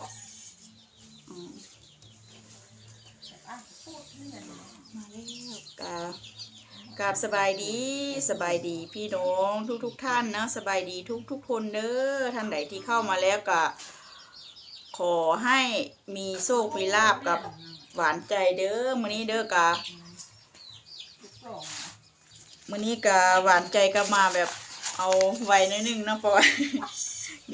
มาแล้วกากราบสบายดีสบายดีพี่น้องทุกทุกท่านนะสบายดีทุกทุกคนเด้อท่านใดที่เข้ามาแล้วก็ขอให้มีโชคมีลาบกับหวานใจเด้อมื้อนี้เด้อกะมื้อนี้กะหวานใจก็มาแบบเอาไว้หนิดนึงนะเพราะว่า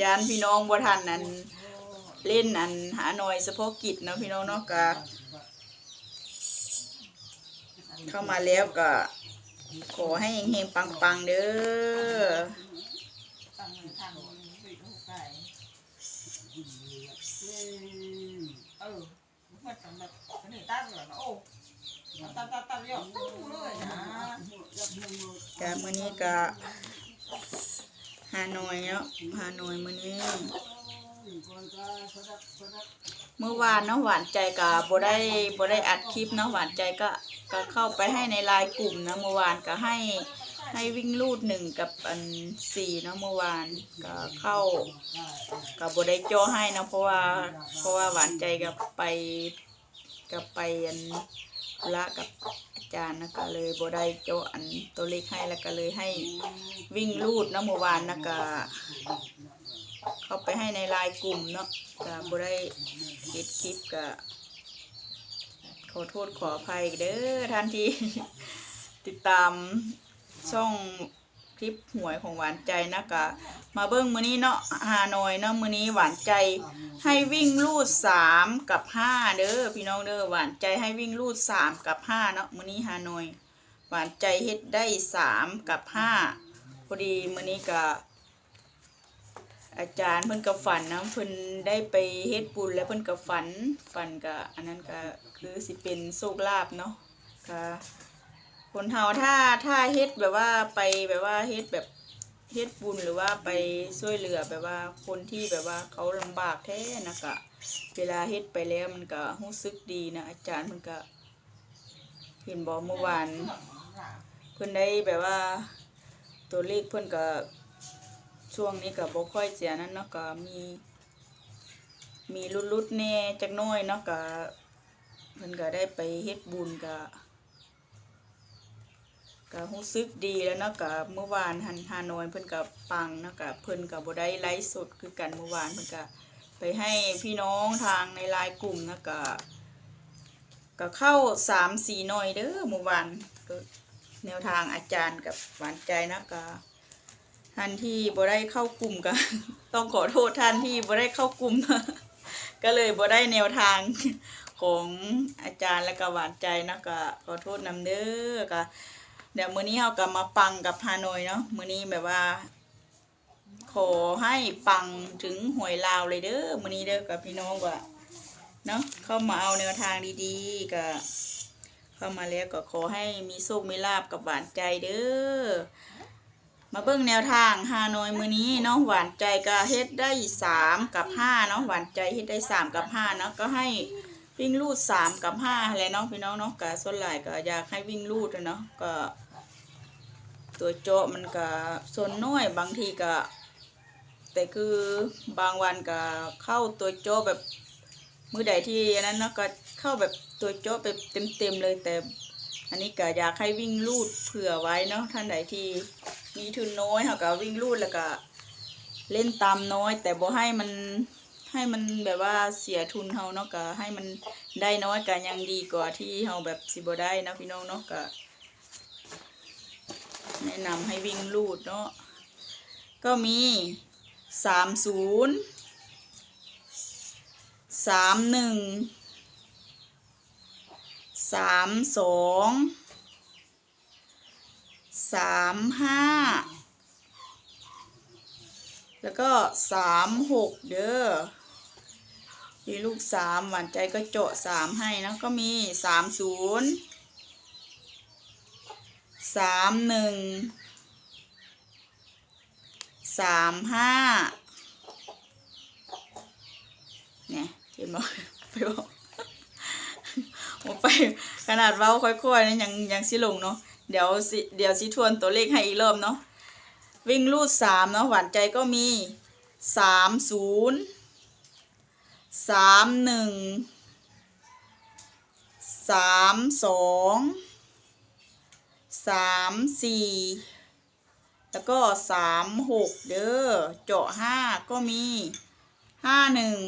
ยานพี่น้องบ่ทันนั้น เล่นอันหาหน่อยเฉพาะกิจเนาะพี่น้องเนาะกะเข้ามาแล้วก็ ขอให้เฮงๆปังๆเด้อตั้งเงินทางไปลูกไก่เออมันสำหรับคนนี้ตั้งเหรอโอ้ตั้งตั้งตั้งยอดตู้เลยนะกะมื้อนี้ก็ฮานอยเนาะฮานอยมื้อนี้ เมื่อวานเนาะหวานใจก็บ่ได้บได้อัดคลิปเนาะหวานใจก็ก็เข้าไปให้ในไลน์กลุ่มนะเมื่อวานก็ให้ให้วิ่งลูดหนึ่งกับอันสี่เนาะเมื่อวานก็เข้าก็บ่ได้จอให้เนาะเพราะว่าเพราะว่าหวานใจก็ไปก็ไปอันธุระกับอาจารย์นะก็เลยบได้จออันตัวเลขให้แล้วก็เลยให้วิ่งลูดเนาะเมื่อวานนะก็ เข้าไปให้ในไลน์กลุ่มเนาะก็บ่ได้เฮ็ดคลิปก็ขอโทษขออภัยเด้อท่านที่ติดตามช่องคลิปหวยของหวานใจนะกะมาเบิ้งมือนี้เนาะฮานอยเนาะมือนี้หวานใจให้วิ่งลูดสามกับห้าเด้อพี่น้องเด้อหวานใจให้วิ่งลูดสามกับห้าเนาะมือนี้ฮานอยหวานใจเฮ็ดได้สามกับห้าพอดีมือนี้ก็ อาจารย์เพิ่นก็ฝันนะเพิ่นได้ไปเฮ็ดบุญแล้วเพิ่นก็ฝันฝันก็อันนั้นก็คือสิเป็นโชคลาภเนาะก็คนเฮาถ้าถ้าเฮ็ดแบบว่าไปแบบว่าเฮ็ดแบบเฮ็ดบุญหรือว่าไปช่วยเหลือแบบว่าคนที่แบบว่าเขาลำบากแท้นะกะเวลาเฮ็ดไปแล้วมันก็รู้สึกดีนะอาจารย์มันก็เห็นบอกเมื่อวานเพิ่นได้แบบว่าตัวเลขเพิ่นก็ ช่วงนี้ก็บ่ค่อยเสียนั้นเนาะก็มี มีลุดๆแน่จักน้อยเนาะก็เพิ่นก็ได้ไปเฮ็ดบุญก็ก็รู้สึกดีแล้วเนาะก็เมื่อวานหันฮานอยเพิ่นก็ปังเนาะก็เพิ่นก็บ่ได้ไลฟ์สดคือกันเมื่อวานเพิ่นก็ไปให้พี่น้องทางในไลน์กลุ่มเนาะก็ก็เข้า3 4หน่อยเด้อเมื่อวานก็แนวทางอาจารย์กับหวานใจนะก็ ท่านที่บ่ได้เข้ากลุ่มก็ต้องขอโทษท่านที่บ่ได้เข้ากลุ่ม ก็เลยบ่ได้แนวทางของอาจารย์และก็หวานใจนะก็ขอโทษนำเด้อก็เดี๋ยวมื้อนี้เราก็มาปังกับฮานอยเนาะมื้อนี้แบบว่า ขอให้ปังถึงหวยลาวเลยเด้อมื้อนี้เด้อกับพี่น้องว่าเนาะเข้ามาเอาแนวทางดีๆก็เข้ามาแล้วก็ขอให้มีโชคมีลาบกับหวานใจเด้อ มาเบิ่งแนวทางฮานอยมือนี้เนาะหวานใจก็เฮ็ดได้สามกับห้าเนาะหวานใจเฮ็ดได้สามกับห้าเนาะก็ให้วิ่งลูดสามกับห้าแหละเนาะพี่น้องเนาะก็ส่วนหลายก็อยากให้วิ่งลูดเนาะก็ ตัวโจมันก็ส่วนน้อยบางทีก็ แต่คือบางวันก็เข้าตัวโจแบบมือใดที่นั้นเนาะก็เข้าแบบตัวโจไปเต็มๆเลยแต่ อันนี้ก็อยากให้วิ่งลูดเผื่อไว้เนาะท่านใดที่ มีทุนน้อยเขาก็วิ่งลูดแล้วก็เล่นตามน้อย แต่บ่ให้มันให้มันแบบว่าเสียทุนเฮาเนาะก็ให้มันได้น้อยก็ยังดีกว่าที่เฮาแบบสิบ่ได้นะพี่น้องเนาะก็แนะนำให้วิ่งลูดเนาะก็มีสามศูนย์สามหนึ่งสามสอง สามห้าแล้วก็สามหกเด้อมีลูกสามหวานใจก็เจาะสามให้นะก็มีสามศูนย์สามหนึ่งสามห้าเนี่ยเห็นบอกไปบอกโอ้ไปขนาดเว้าค่อยๆนะยังยังสิลงเนาะ เดี๋ยวสิเดี๋ยวสิทวนตัวเลขให้อีกรอบเนาะวิ่งลูดสามเนาะหวานใจก็มีสามศูนย์สามหนึ่งสามสองสามสี่แล้วก็สามหกเด้อเจาะห้าก็มีห้าหนึ่ง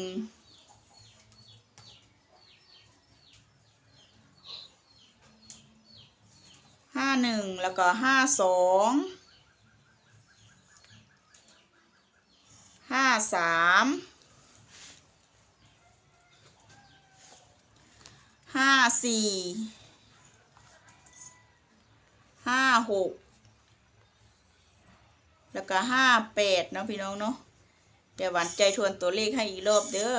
ห้าหนึ่งแล้วก็ห้าสองห้าสามห้าสี่ห้าหกแล้วก็ห้าแปดเนาะพี่น้องเนาะเดี๋ยวหวานใจทวนตัวเลขให้อีกรอบเด้อ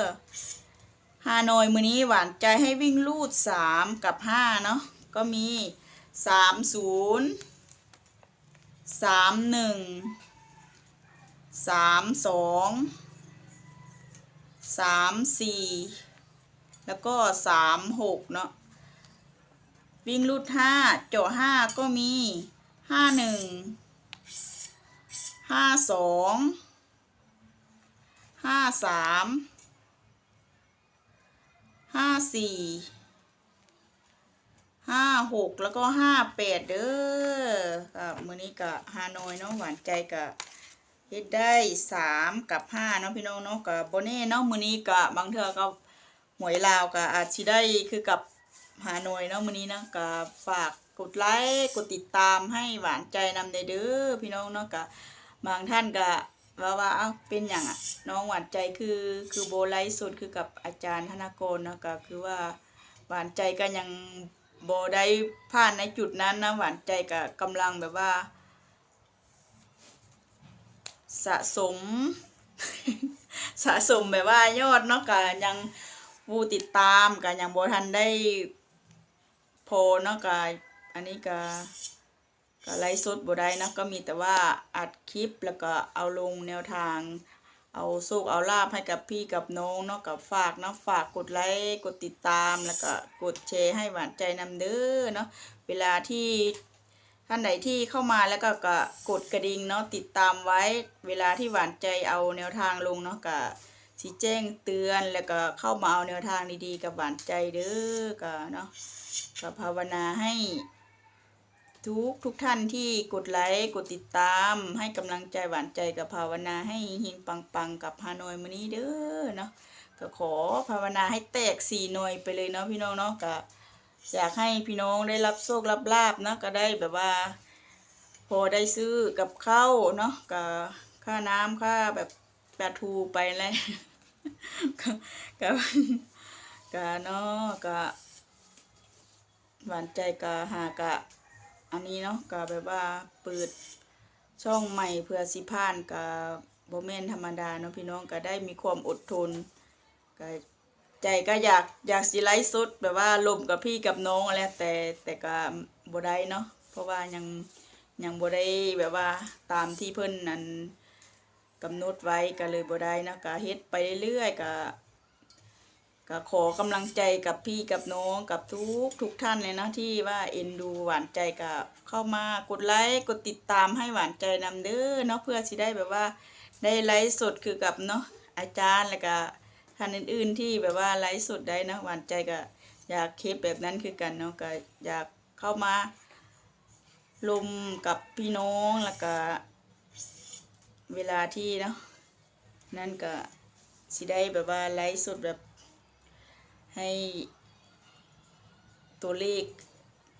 ฮานอยมือนี้หวานใจให้วิ่งลูดสามกับห้าเนาะก็มี สามศูนย์สามหนึ่งสามสองสามสี่แล้วก็สามหกเนาะวิ่งลูดห้าเจาะห้าก็มีห้าหนึ่งห้าสองห้าสามห้าสี่ ห้าหกแล้วก็ห้าแปดเด้อกับมือนี้กะฮานอยเนาะหวานใจกะเฮ็ดได้สามกับห้าเนาะพี่น้องเนาะกับโบเน่เนาะมือนี้กะบางเทื่อก็หวยลาวกะอาจสิได้คือกับฮานอยเนาะมือนี้นะกะฝากกดไลค์กดติดตามให้หวานใจนำได้เด้อพี่น้องเนาะกะบบางท่านก็ว่าว่าเอ้าเป็นอย่างอะน้องหวานใจคือคือโบไลฟ์สดคือกับอาจารย์ธนกรเนาะก็คือว่าหวานใจก็ยัง บได้ผ่านในจุดนั้นนะหวานใจก็กำลังแบบว่า สะสม สะสมแบบว่ายอดเนาะก็ยังผู้ติดตามก็ยังโบทันได้โพลเนาะก็อันนี้ก็ก็ไลฟ์สดโบได้นะก็มีแต่ว่าอัดคลิปแล้วก็เอาลงแนวทาง เอาโชคเอาลาบให้กับพี่กับน้องเนาะกับฝากเนาะฝากกดไลค์กดติดตามแล้วก็กดแชร์ให้หวานใจนำเด้อเนาะเวลาที่ท่านไหนที่เข้ามาแล้วก็กกดกระดิ่งเนาะติดตามไว้ เวลาที่หวานใจเอาแนวทางลงเนาะก็สิแจ้งเตือนแล้วก็เข้ามาเอาแนวทางดีๆ กับหวานใจเด้อก็เนาะก็ภาวนาให้ ทุกทุกท่านที่กดไลค์กดติดตาม ให้กำลังใจหวานใจกับภาวนาให้หิงปังปังกับฮานอยมือนี้เด้อเนาะก็ขอภาวนาให้แตกสี่หน่วยไปเลยเนาะพี่น้องเนาะก็อยากให้พี่น้องได้รับโชครับลาบนะก็ได้แบบว่า พอได้ซื้อกับข้าวเนาะก็ค่าน้ำค่าแบบปลาทูไปเลยก็ก็ก็เนาะก็หวานใจก็หากะ อันนี้เนาะก็แบบว่าเปิดช่องใหม่เพื่อสิผ่านกับโบแมนธรรมดาเนาะพี่น้องก็ได้มีความอดทนก็ใจก็อยากอยากสิไลฟ์สดแบบว่าลมกับพี่กับน้องอะไรแต่แต่ก็บ่ได้เนาะเพราะว่ายังยังบ่ได้แบบว่าตามที่เพิ่นนั้นกำหนดไว้ก็เลยบ่ได้เนาะก็เฮ็ดไปเรื่อยๆก็ ก็ขอกำลังใจกับพี่กับน้องกับทุกทุกท่านเลยนะที่ว่าเอ็นดูหวานใจกับเข้ามากดไลค์กดติดตามให้หวานใจนำเด้อเนาะเพื่อสิได้แบบว่าได้ไลฟ์สดคือกับเนาะอาจารย์แล้วก็ท่านอื่น ๆ ที่แบบว่าไลฟ์สดได้นะหวานใจก็อยากเคปแบบนั้นคือกันเนาะก็อยากเข้ามาลมกับพี่น้องแล้วก็เวลาที่เนาะนั่นก็สิได้แบบว่าไลฟ์สดแบบ ให้ตัวเลข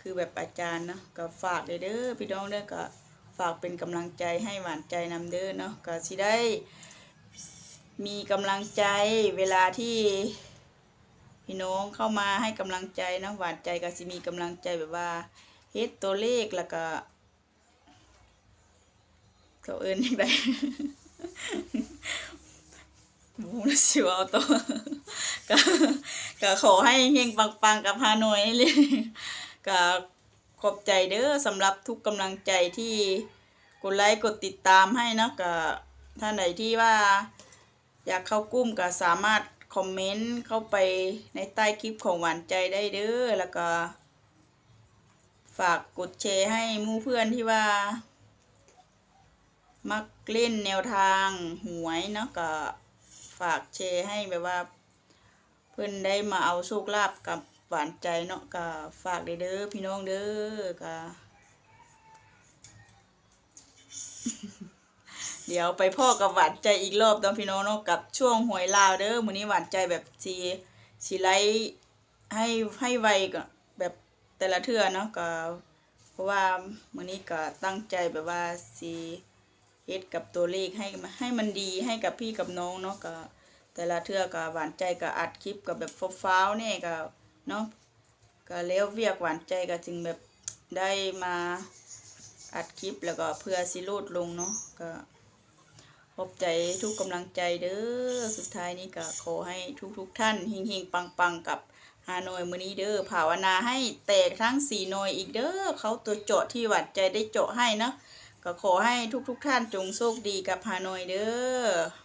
คือแบบอาจารย์เนาะก็ฝากเลยเด้อพี่น้องเด้อก็ฝากเป็นกำลังใจให้หวานใจนำเด้อเนาะก็สิได้มีกำลังใจเวลาที่พี่น้องเข้ามาให้กำลังใจนะหวานใจก็สิมีกำลังใจแบบว่าเฮ็ดตัวเลขแล้วก็เขาเอิ้นยังไง บูนสิวเอาตัวก็ก็ขอให้เฮงปังๆกับฮานอยเลยก็ขอบใจเด้อสำหรับทุกกำลังใจที่กดไลค์กดติดตามให้นะก็ท่านไหนที่ว่าอยากเข้ากลุ่มก็สามารถคอมเมนต์เข้าไปในใต้คลิปของหวานใจได้เด้อแล้วก็ ฝากกดแชร์ให้มู่เพื่อนที่ว่า มักเล่นแนวทางหวยเนาะก็ ฝากแชร์ให้แบบว่า เพิ่อนได้มาเอาโชคลาภกับหวานใจเนาะก็ฝากเด้อเด้อพี่น้องเด้อก็เดี๋ยวไปพ่อกับหวานใจอีกรอบตอนพี่น้องเนาะกับช่วงหวยลาวเด้อมื้อนี้หวานใจแบบสิสิไลฟ์ให้ให้ไวก็แบบแต่ละเทื่อเนาะก็เพราะว่ามื้อนี้ก็ตั้งใจแบบว่าสิ เฮ็ดกับตัวเลขให้ให้มันดีให้กับพี่กับน้องเนาะก็แต่ละเทื่อก็หวานใจก็อัดคลิปกับแบบฟ้าวๆเนี่ยก็เนาะก็แล้วเวียกหวานใจก็จึงแบบได้มาอัดคลิปแล้วก็เพื่อสิโลดลงเนาะก็ขอบใจทุกกำลังใจเด้อสุดท้ายนี้ก็ขอให้ทุกๆทท่านเฮงๆปังๆกับฮานอยมือนี้เด้อภาวนาให้แตกทั้งสี่นอยอีกเด้อเขาตัวเจาะที่หวัดใจได้เจาะให้เนาะ ก็ขอให้ทุกๆทท่านจงโชคดีกับฮานอยเด้อ